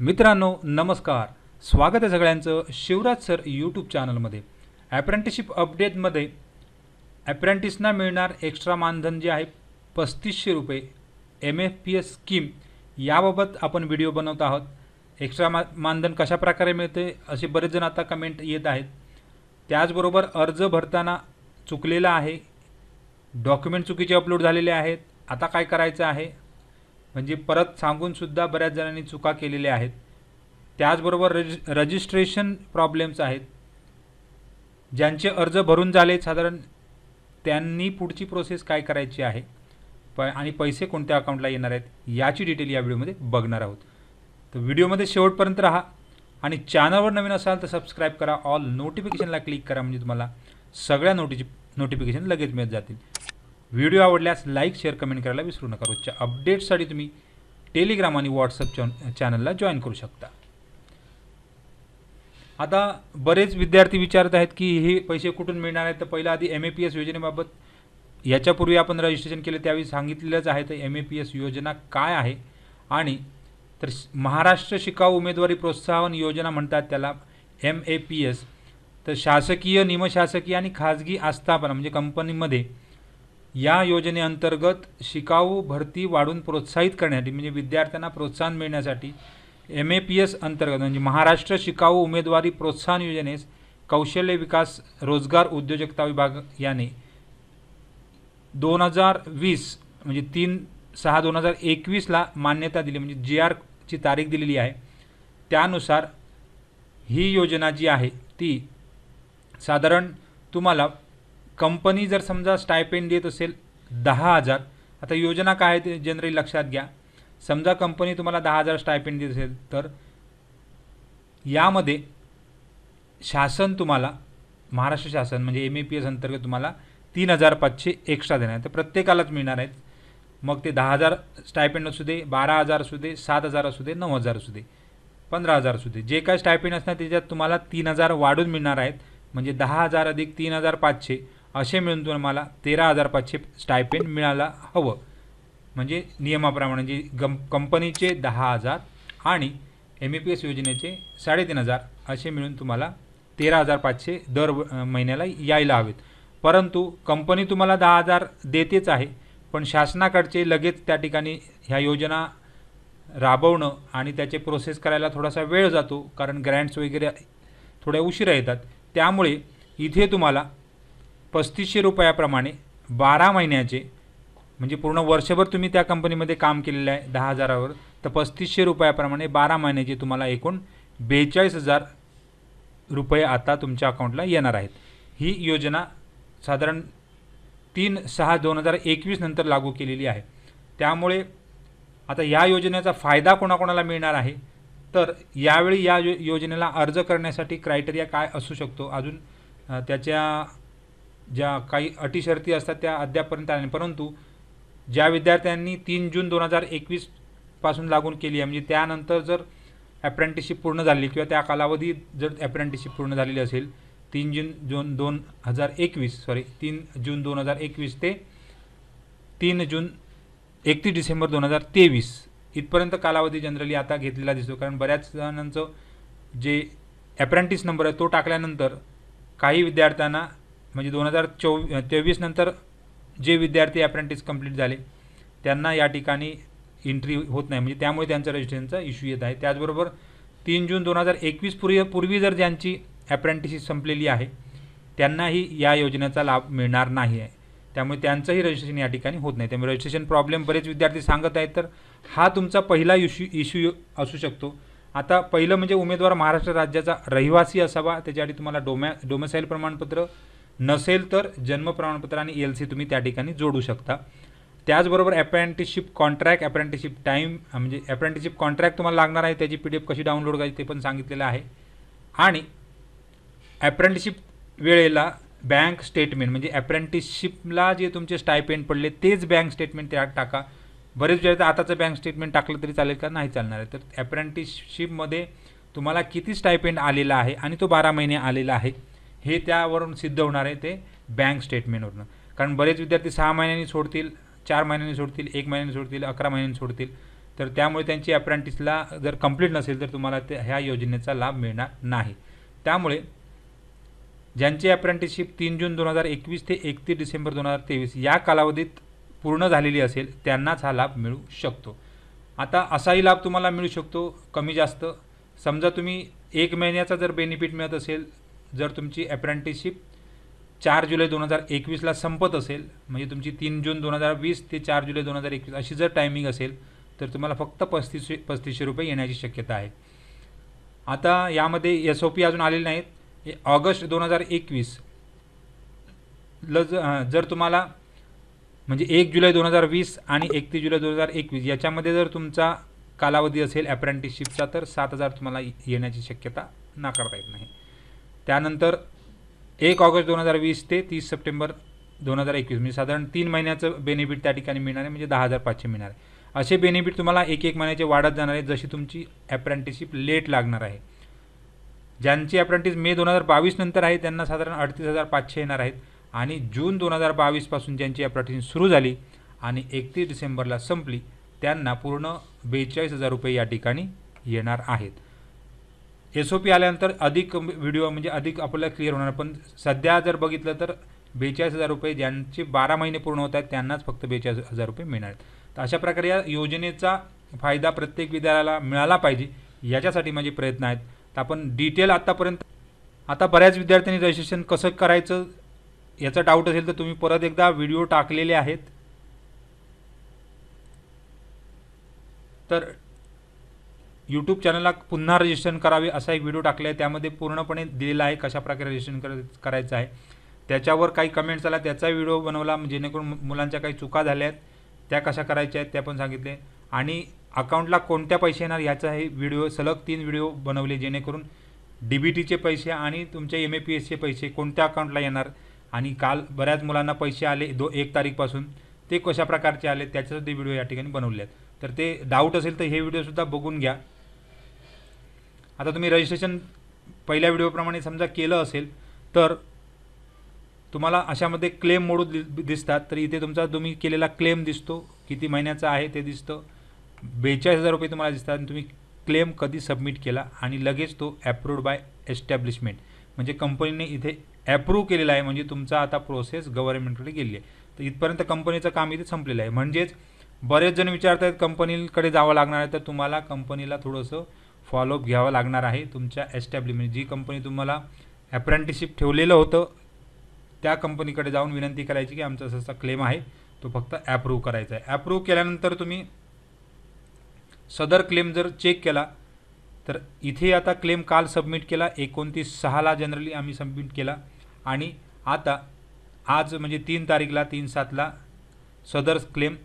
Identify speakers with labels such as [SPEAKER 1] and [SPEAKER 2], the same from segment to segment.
[SPEAKER 1] मित्रांनो नमस्कार. स्वागत आहे सगळ्यांचं शिवराज सर यूट्यूब चॅनलमध्ये ॲप्रेंटिसशिप अपडेटमध्ये ॲप्रेंटिसना मिळणार एक्स्ट्रा मानधन जे आहे पस्तीसशे रुपये. M F P S scheme याबाबत आपण व्हिडिओ बनवत आहोत. एक्स्ट्रा मा मानधन कशा प्रकारे मिळते असे बरेच जण आता कमेंट येत आहेत. त्याचबरोबर अर्ज भरताना चुकलेला आहे. डॉक्युमेंट चुकीचे अपलोड झालेले आहेत. आता काय करायचं आहे? म्हणजे परत सांगूनसुद्धा बऱ्याच जणांनी चुका केलेल्या आहेत. त्याचबरोबर रजि रजिस्ट्रेशन प्रॉब्लेम्स आहेत. ज्यांचे अर्ज भरून झाले साधारण त्यांनी पुढची प्रोसेस काय करायची आहे? प आणि पैसे कोणत्या अकाउंटला येणार आहेत? याची डिटेल या व्हिडिओमध्ये बघणार आहोत. तर व्हिडिओमध्ये शेवटपर्यंत राहा आणि चॅनलवर नवीन असाल तर सबस्क्राईब करा. ऑल नोटिफिकेशनला क्लिक करा म्हणजे तुम्हाला सगळ्या नोटिफि नोटिफिकेशन लगेच मिळत जातील. व्हिडिओ आवडल्यास लाईक शेअर कमेंट करायला विसरू नका. रोजच्या अपडेट्ससाठी तुम्ही टेलिग्राम आणि व्हॉट्सअप चॅन चॅनलला जॉईन करू शकता. आता बरेच विद्यार्थी विचारत आहेत की हे पैसे कुठून मिळणार आहेत? तर पहिलं आधी एम ए पी एस योजनेबाबत याच्यापूर्वी आपण रजिस्ट्रेशन केलं त्यावेळी सांगितलेलंच आहे. तर एम ए पी एस योजना काय आहे? आणि तर महाराष्ट्र शिकाऊ उमेदवारी प्रोत्साहन योजना म्हणतात त्याला एम ए पी एस तर शासकीय निमशासकीय आणि खाजगी आस्थापना म्हणजे कंपनीमध्ये या योजनेअंतर्गत शिकाऊ भरती वाढून प्रोत्साहित करण्यासाठी म्हणजे विद्यार्थ्यांना प्रोत्साहन मिळण्यासाठी एम ए पी एस अंतर्गत म्हणजे महाराष्ट्र शिकाऊ उमेदवारी प्रोत्साहन योजनेस कौशल्य विकास रोजगार उद्योजकता विभाग याने दोन हजार वीस म्हणजे तीन सहा दोन हजार एकवीसला मान्यता दिली म्हणजे जी आरची तारीख दिलेली आहे. त्यानुसार ही योजना जी आहे ती साधारण तुम्हाला कंपनी जर समजा स्टायपेंड देत असेल दहा हजार आता योजना काय आहे ते जनरली लक्षात घ्या. समजा कंपनी तुम्हाला दहा हजार स्टायपेंड देत असेल तर यामध्ये शासन तुम्हाला महाराष्ट्र शासन म्हणजे एम ए पी एस अंतर्गत तुम्हाला तीन हजार पाचशे एक्स्ट्रा देणार. आहे तर प्रत्येकालाच मिळणार आहेत. मग ते दहा हजार स्टायपेंड असू दे बारा हजार असू दे सात हजार असू दे नऊ हजार असू दे पंधरा हजार असू दे. जे काय स्टायपेंड असणार त्याच्यात तुम्हाला तीन हजार वाढून मिळणार आहेत. म्हणजे दहा हजार अधिक तीन हजार पाचशे. असे मिळून तुम्हाला तेरा हजार पाचशे स्टायपेंड मिळायला हवं. म्हणजे नियमाप्रमाणे जे गम कंपनीचे दहा हजार आणि एम ए पी एस योजनेचे साडेतीन हजार असे मिळून तुम्हाला तेरा हजार पाचशे दर महिन्याला यायला हवेत. परंतु कंपनी तुम्हाला दहा हजार देतेच आहे पण शासनाकडचे लगेच त्या ठिकाणी ह्या योजना राबवणं आणि त्याचे प्रोसेस करायला थोडासा वेळ जातो कारण ग्रँट्स वगैरे थोड्या उशिरा येतात. त्यामुळे इथे तुम्हाला पस्तीसशे रुपयाप्रमाणे बारा महिन्याचे म्हणजे पूर्ण वर्षभर तुम्ही त्या कंपनीमध्ये काम केलेलं आहे दहा हजारावर तर पस्तीसशे रुपयाप्रमाणे बारा महिन्याचे तुम्हाला एकूण बेचाळीस हजार रुपये आता तुमच्या अकाउंटला येणार आहेत. ही योजना साधारण तीन सहा दोन हजार एकवीस नंतर लागू केलेली आहे. त्यामुळे आता या योजनेचा फायदा कोणाकोणाला मिळणार आहे? तर यावेळी या यो योजनेला अर्ज करण्यासाठी क्रायटेरिया काय असू शकतो? अजून त्याच्या ज्या काही अटी शर्ती असतात त्या अद्यापपर्यंत आल्या परंतु ज्या विद्यार्थ्यांनी तीन जून दोन हजार एकवीसपासून लागून केली आहे म्हणजे त्यानंतर जर ॲप्रेंटिसशिप पूर्ण झाली किंवा त्या कालावधीत जर ॲप्रेंटिसशिप पूर्ण झालेली असेल तीन जून जून दोन हजार एकवीस सॉरी तीन जून दोन हजार एकवीस ते तीन जून एकतीस डिसेंबर दोन हजार तेवीस इथपर्यंत कालावधी जनरली आता घेतलेला दिसतो. कारण बऱ्याच जणांचं जे ॲप्रेंटिस नंबर आहे तो टाकल्यानंतर काही विद्यार्थ्यांना म्हणजे दोन हजार चोवी तेवीस नंतर जे विद्यार्थी अप्रेंटिस कंप्लीट झाले त्यांना या ठिकाणी एंट्री होत नाही. म्हणजे त्यामुळे त्यांचा रजिस्ट्रेशनचा इश्यू येत आहे. त्याचबरोबर तीन जून दोन हजार एकवीस पूर्वी पूर्वी जर ज्यांची अप्रेंटिस संपलेली आहे त्यांनाही या योजनेचा लाभ मिळणार नाही आहे. त्यामुळे त्यांचंही रजिस्ट्रेशन या ठिकाणी होत नाही. त्यामुळे रजिस्ट्रेशन प्रॉब्लेम बरेच विद्यार्थी सांगत आहेत तर हा तुमचा पहिला इश्यू इश्यू असू शकतो. आता पहिलं म्हणजे उमेदवार महाराष्ट्र राज्याचा रहिवासी असावा त्याच्यासाठी तुम्हाला डोमॅ डोमेसाईल प्रमाणपत्र नसेल तर जन्म प्रमाणपत्र आणि एल सी तुम्ही त्या ठिकाणी जोडू शकता. त्याचबरोबर अप्रेंटिसशिप कॉन्ट्रॅक्ट अप्रेंटिसशिप टाईम म्हणजे अप्रेंटिसशिप कॉन्ट्रॅक्ट तुम्हाला लागणार आहे त्याची पी डी एफ कशी डाउनलोड करायची ते पण सांगितलेलं आहे. आणि अप्रेंटिसशिप वेळेला बँक स्टेटमेंट म्हणजे अप्रेंटिसशिपला जे तुमचे स्टायपेंड पडले तेच बँक स्टेटमेंट त्यात टाका. बरेच वेळेस आताचं बँक स्टेटमेंट टाकलं तरी चालेल का? नाही चालणार आहे. तर अप्रेंटिसशिपमध्ये तुम्हाला किती स्टायपेंड आलेला आहे आणि तो बारा महिने आलेला आहे. हे त्यावरून सिद्ध होणार आहे ते बँक स्टेटमेंटवरून कारण बरेच विद्यार्थी सहा महिन्यांनी सोडतील चार महिन्यांनी सोडतील एक महिन्याने सोडतील अकरा महिन्यांनी सोडतील. तर त्यामुळे त्यांची अप्रेंटिसला जर कंप्लीट नसेल तर तुम्हाला ते ह्या योजनेचा लाभ मिळणार नाही. त्यामुळे ज्यांची अप्रेंटिसशिप तीन जून दोन हजार एकवीस ते एकतीस डिसेंबर दोन हजार तेवीस या कालावधीत पूर्ण झालेली असेल त्यांनाच हा लाभ मिळू शकतो. आता असाही लाभ तुम्हाला मिळू शकतो कमी जास्त. समजा तुम्ही एक महिन्याचा जर बेनिफिट मिळत असेल जर तुमची अप्रेंटिसशिप चार जुलै दोन हजार एकवीसला संपत असेल म्हणजे तुमची तीन जून दोन हजार वीस ते चार जुलै दोन हजार एकवीस अशी जर टायमिंग असेल तर तुम्हाला फक्त पस्तीसशे पस्तीसशे रुपये येण्याची शक्यता आहे. आता यामध्ये एस ओ पी अजून आलेले नाहीत. हे ऑगस्ट दोन हजार एकवीस ल जर तुम्हाला म्हणजे एक जुलै दोन हजार वीस आणि एकतीस जुलै दोन हजार एकवीस याच्यामध्ये जर तुमचा कालावधी असेल अप्रेंटिसशिपचा तर सात हजार तुम्हाला येण्याची शक्यता नाकारता येत नाही. त्यानंतर एक ऑगस्ट दोन हजार वीस ते तीस सप्टेंबर दोन हजार एकवीस म्हणजे साधारण तीन महिन्याचं बेनिफिट त्या ठिकाणी मिळणार आहे म्हणजे दहा हजार पाचशे मिळणार आहे. असे बेनिफिट तुम्हाला एक एक महिन्याचे वाढत जाणार आहे जशी तुमची ॲप्रेंटिसशिप लेट लागणार आहे. ज्यांची अप्रेंटिस मे दोन हजार बावीस नंतर आहे त्यांना साधारण अडतीस हजार पाचशे येणार आहेत. आणि जून दोन हजार बावीसपासून ज्यांची अप्रेंटिस सुरू झाली आणि एकतीस डिसेंबरला संपली त्यांना पूर्ण बेचाळीस हजार रुपये या ठिकाणी येणार आहेत. एस ओ पी आल्यानंतर अधिक व्हिडिओ म्हणजे अधिक आपल्याला क्लिअर होणार. पण सध्या जर बघितलं तर बेचाळीस हजार रुपये ज्यांचे बारा महिने पूर्ण होत आहेत त्यांनाच फक्त बेचाळीस हजार रुपये मिळणार. आहेत तर अशा प्रकारे या योजनेचा फायदा प्रत्येक विद्यार्थ्याला मिळाला पाहिजे याच्यासाठी माझे प्रयत्न आहेत. तर आपण डिटेल आत्तापर्यंत आता बऱ्याच विद्यार्थ्यांनी रजिस्ट्रेशन कसं करायचं याचा डाऊट असेल तर तुम्ही परत एकदा व्हिडिओ टाकलेले आहेत. तर यूट्यूब चॅनलला पुन्हा रजिस्ट्रेशन करावे असा एक व्हिडिओ टाकला आहे त्यामध्ये पूर्णपणे दिलेला आहे कशाप्रकारे रजिस्ट्रेशन कर करायचं आहे. त्याच्यावर काही कमेंट्स आला त्याचा व्हिडिओ बनवला म्हणजे जेणेकरून मुलांच्या काही चुका झाल्या आहेत त्या कशा करायच्या आहेत त्या पण सांगितले. आणि अकाउंटला कोणत्या पैसे येणार याचाही व्हिडिओ सलग तीन व्हिडिओ बनवले जेणेकरून डी बी टीचे पैसे आणि तुमच्या एम ए पी एसचे पैसे कोणत्या अकाउंटला येणार आणि काल बऱ्याच मुलांना पैसे आले दो एक तारीखपासून. ते कशा प्रकारचे आले त्याच्यासाठी व्हिडिओ या ठिकाणी बनवले आहेत. तर ते डाऊट असेल तर हे व्हिडिओसुद्धा बघून घ्या. आता तुम्ही रजिस्ट्रेशन पहिल्या व्हिडिओप्रमाणे समजा केलं असेल तर तुम्हाला अशामध्ये क्लेम मोडू दि दिसतात तर इथे तुमचा तुम्ही केलेला क्लेम दिसतो किती महिन्याचा आहे ते दिसतं बेचाळीस हजार रुपये तुम्हाला दिसतात आणि तुम्ही क्लेम कधी सबमिट केला आणि लगेच तो ॲप्रूव्ड बाय एस्टॅब्लिशमेंट म्हणजे कंपनीने इथे ॲप्रूव्ह केलेला आहे म्हणजे तुमचा आता प्रोसेस गव्हर्नमेंटकडे गेली आहे. तर इथपर्यंत कंपनीचं काम इथे संपलेलं आहे. म्हणजेच बरेच जण विचारत आहेत कंपनीकडे जावं लागणार आहे तर तुम्हाला कंपनीला थोडंसं फॉलोअप घ्यावं लागणार आहे. तुमच्या एस्टॅब्लिशमेंट जी कंपनी तुम्हाला अप्रेंटिसशिप ठेवलेलं होतं त्या कंपनीकडे जाऊन विनंती करायची की आमचा असा क्लेम आहे. तो फक्त ॲप्रूव्ह करायचा आहे. ॲप्रूव्ह केल्यानंतर तुम्ही सदर क्लेम जर चेक केला तर इथे आता क्लेम काल सबमिट केला एकोणतीस सहाला जनरली आम्ही सबमिट केला. आणि आता आज म्हणजे तीन तारीखला तीन सातला सदर क्लेम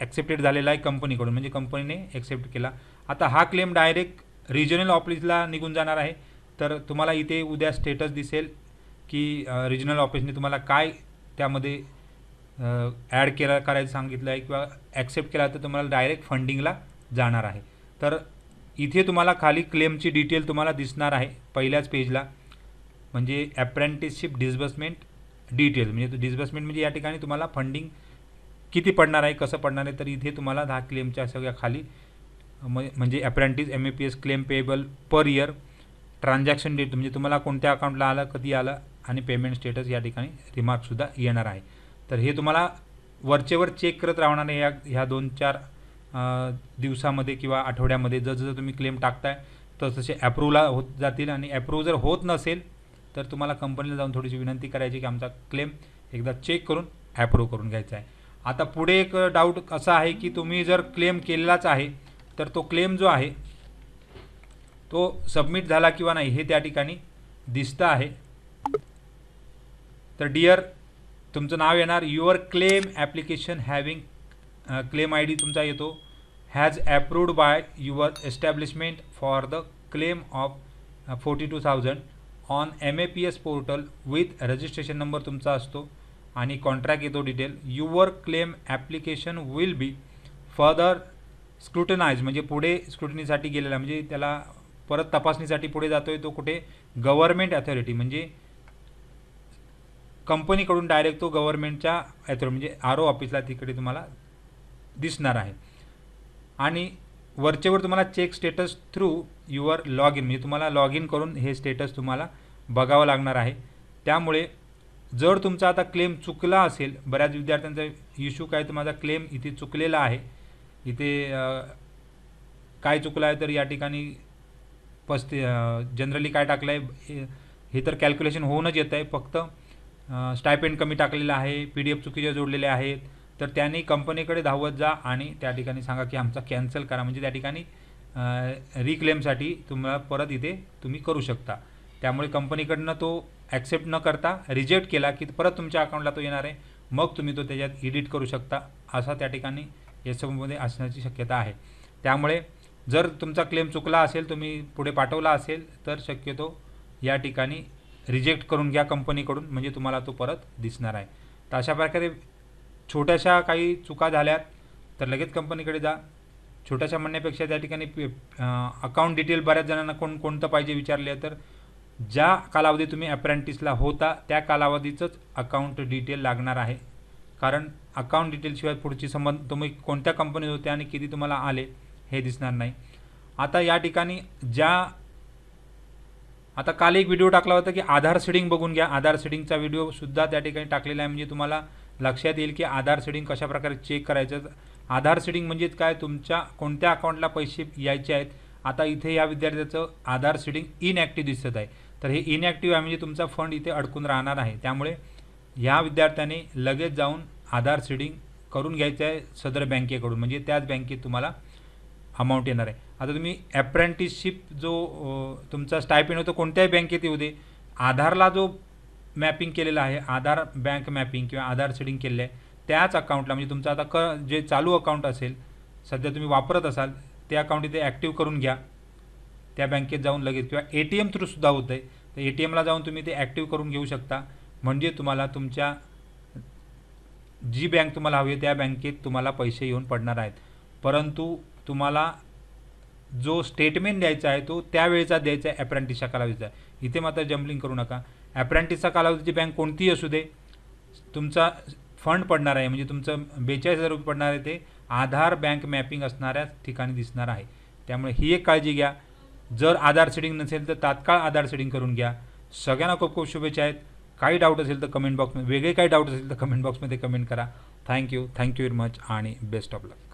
[SPEAKER 1] ॲक्सेप्टेड झालेला आहे कंपनीकडून म्हणजे कंपनीने ॲक्सेप्ट केला. आता हा क्लेम डायरेक्ट रिजनल ऑफिसला निघून जाणार आहे. तर तुम्हाला इथे उद्या स्टेटस दिसेल की रिजनल ऑफिसने तुम्हाला काय त्यामध्ये ॲड केला करायचं सांगितलं आहे किंवा ॲक्सेप्ट केला तर तुम्हाला डायरेक्ट फंडिंगला जाणार आहे. तर इथे तुम्हाला खाली क्लेमची डिटेल तुम्हाला दिसणार आहे पहिल्याच पेजला म्हणजे ॲप्रेंटिसशिप डिस्बर्समेंट डिटेल म्हणजे डिस्बर्समेंट म्हणजे या ठिकाणी तुम्हाला फंडिंग किती पडणार आहे कसं पडणार आहे तर इथे तुम्हाला दहा क्लेमच्या सगळ्या खाली म्हणजे apprentice M A P S claim payable per year transaction date म्हणजे तुम्हाला कोणत्या अकाउंटला आलं कधी आलं आणि पेमेंट स्टेटस या ठिकाणी रिमार्कसुद्धा येणार आहे. तर हे तुम्हाला वरचेवर चेक करत राहणार आहे ह्या ह्या दोन चार दिवसामध्ये किंवा आठवड्यामध्ये जसं तुम्ही क्लेम टाकताय तसतसे ॲप्रूव्हला होत जातील आणि ॲप्रूव्ह जर होत नसेल तर तुम्हाला कंपनीला जाऊन थोडीशी विनंती करायची की आमचा क्लेम एकदा चेक करून ॲप्रूव्ह करून घ्यायचा आहे. आता पुढे एक डाऊट असा आहे की तुम्ही जर क्लेम केलेलाच आहे तर तो क्लेम जो आहे तो सबमिट झाला किंवा नाही हे त्या ठिकाणी दिसतं आहे. तर डिअर तुमचं नाव येणार. Your claim application having claim I D तुमचा येतो. Has approved by your establishment for the claim of forty two thousand on M A P S portal with registration number तुमचा असतो आणि कॉन्ट्रॅक्ट येतो detail your claim application will be further scrutinise म्हणजे पुढे स्क्रुटनीसाठी गेलेला म्हणजे त्याला परत तपासणीसाठी पुढे जातो आहे तो कुठे? गव्हर्नमेंट ॲथॉरिटी म्हणजे कंपनीकडून डायरेक्ट तो गव्हर्नमेंटच्या ॲथॉरिटी म्हणजे आर ओ ऑफिसला तिकडे तुम्हाला दिसणार आहे. आणि वरचेवर तुम्हाला check status through your log in म्हणजे तुम्हाला लॉग इन करून हे स्टेटस तुम्हाला बघावं लागणार आहे. त्यामुळे जर तुमचा आता क्लेम चुकला असेल बऱ्याच विद्यार्थ्यांचा इश्यू काय तर माझा क्लेम इथे चुकलेला आहे. इथे काय चुकलं आहे तर या ठिकाणी पस्ती जनरली काय टाकलं आहे हे तर कॅल्क्युलेशन होऊनच येत आहे फक्त स्टायपेंड कमी टाकलेलं आहे पी डी एफ चुकीचे जोडलेले आहेत. तर त्यांनी कंपनीकडे धावत जा आणि त्या ठिकाणी सांगा की आमचा कॅन्सल करा. म्हणजे त्या ठिकाणी रिक्लेमसाठी तुम्हाला परत इथे तुम्ही करू शकता. त्यामुळे कंपनीकडनं तो ॲक्सेप्ट न करता रिजेक्ट केला की परत तुमच्या अकाउंटला तो येणार आहे. मग तुम्ही तो त्याच्यात एडिट करू शकता. असा त्या ठिकाणी एस असण्याची शक्यता आहे. त्यामुळे जर तुमचा क्लेम चुकला असेल तुम्ही पुढे पाठवला असेल तर शक्यतो या ठिकाणी रिजेक्ट करून घ्या कंपनीकडून म्हणजे तुम्हाला तो परत दिसणार आहे. तर अशा प्रकारे छोट्याशा काही चुका झाल्यात तर लगेच कंपनीकडे जा. छोट्याशा म्हणण्यापेक्षा त्या ठिकाणी अकाउंट डिटेल बऱ्याच जणांना कोण कोणतं पाहिजे विचारले तर ज्या कालावधी तुम्ही अप्रेंटिसला होता त्या कालावधीचंच अकाउंट डिटेल लागणार आहे. कारण अकाउंट डिटेलशिवाय पुढची संबंध तुम्ही कोणत्या कंपनीत होते आणि किती तुम्हाला आले हे दिसणार नाही. आता या ठिकाणी ज्या आता काल एक व्हिडिओ टाकला होता की आधार सेडिंग बघून घ्या. आधार सेडिंगचा व्हिडिओसुद्धा त्या ठिकाणी टाकलेला आहे. म्हणजे तुम्हाला लक्षात येईल की आधार सेडिंग कशाप्रकारे चेक करायचं. आधार सेडिंग म्हणजेच काय? तुमच्या कोणत्या अकाउंटला पैसे यायचे आहेत? आता इथे या विद्यार्थ्याचं आधार सेडिंग इनॲक्टिव्ह दिसत आहे. तर हे इनॲक्टिव्ह आहे. म्हणजे तुमचा फंड इथे अडकून राहणार आहे. त्यामुळे ह्या विद्यार्थ्याने लगेच जाऊन आधार सीडिंग करून घ्यायचं आहे सदर बँकेकडून. म्हणजे त्याच बँकेत तुम्हाला अमाऊंट येणार आहे. आता तुम्ही ॲप्रेंटिसशिप जो तुमचा स्टायपेंड होतो कोणत्याही बँकेत येऊ दे. आधारला जो मॅपिंग केलेला आहे आधार बँक मॅपिंग किंवा आधार सीडिंग केलेलं आहे त्याच अकाउंटला म्हणजे तुमचं आता क जे चालू अकाउंट असेल सध्या तुम्ही वापरत असाल ते अकाउंट इथे ॲक्टिव्ह करून घ्या. त्या बँकेत जाऊन लगेच. किंवा ए टी एम थ्रूसुद्धा होतं आहे तर ए टी एमला जाऊन तुम्ही ते ॲक्टिव्ह करून घेऊ शकता. म्हणजे तुम्हाला तुमच्या जी बँक तुम्हाला हवी आहे त्या बँकेत तुम्हाला पैसे येऊन पडणार आहेत. परंतु तुम्हाला जो स्टेटमेंट द्यायचा आहे तो त्यावेळेचा द्यायचा आहे ॲप्रँटिसच्या कालावधीचा इथे मात्र जम्बलिंग करू नका. अप्रेंटिसचा कालावधीची बँक कोणतीही असू दे तुमचा फंड पडणार आहे म्हणजे तुमचं बेचाळीस हजार रुपये पडणार आहे ते आधार बँक मॅपिंग असणाऱ्या ठिकाणी दिसणार आहे. त्यामुळे ही एक काळजी घ्या. जर आधार सेटिंग नसेल तर तात्काळ आधार सेटिंग करून घ्या. सगळ्यांना खूप खूप शुभेच्छा आहेत. काही डाऊट असेल तर कमेंट बॉक्समध्ये वेगळे काही डाऊट असेल तर कमेंट बॉक्समध्ये कमेंट करा. Thank you thank you very much आणि बेस्ट ऑफ लक